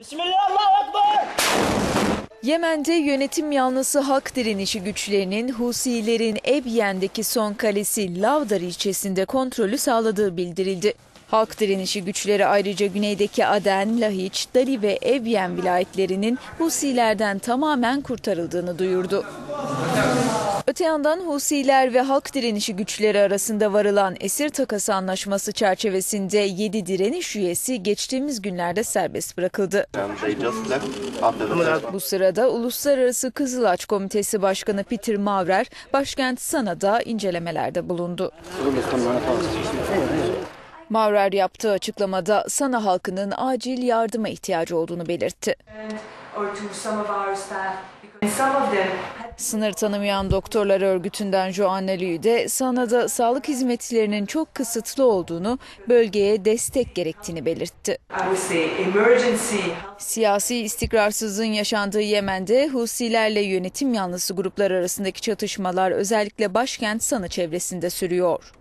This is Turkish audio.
Bismillah Allahu Ekber. Yemen'de yönetim yanlısı hak direnişi güçlerinin Husilerin Ebyen'deki son kalesi Lavdar ilçesinde kontrolü sağladığı bildirildi. Halk direnişi güçleri ayrıca güneydeki Aden, Lahiç, Dali ve Ebyen vilayetlerinin Husilerden tamamen kurtarıldığını duyurdu. Öte yandan Husiler ve halk direnişi güçleri arasında varılan esir takası anlaşması çerçevesinde 7 direniş üyesi geçtiğimiz günlerde serbest bırakıldı. Bu sırada Uluslararası Kızılaç Komitesi Başkanı Peter Mavrer, başkent Sana'da incelemelerde bulundu. Mavrer yaptığı açıklamada Sana halkının acil yardıma ihtiyacı olduğunu belirtti. Sınır tanımayan doktorlar örgütünden Joanne Lü de Sana'da sağlık hizmetlerinin çok kısıtlı olduğunu, bölgeye destek gerektiğini belirtti. Siyasi istikrarsızlığın yaşandığı Yemen'de Husilerle yönetim yanlısı gruplar arasındaki çatışmalar özellikle başkent Sana çevresinde sürüyor.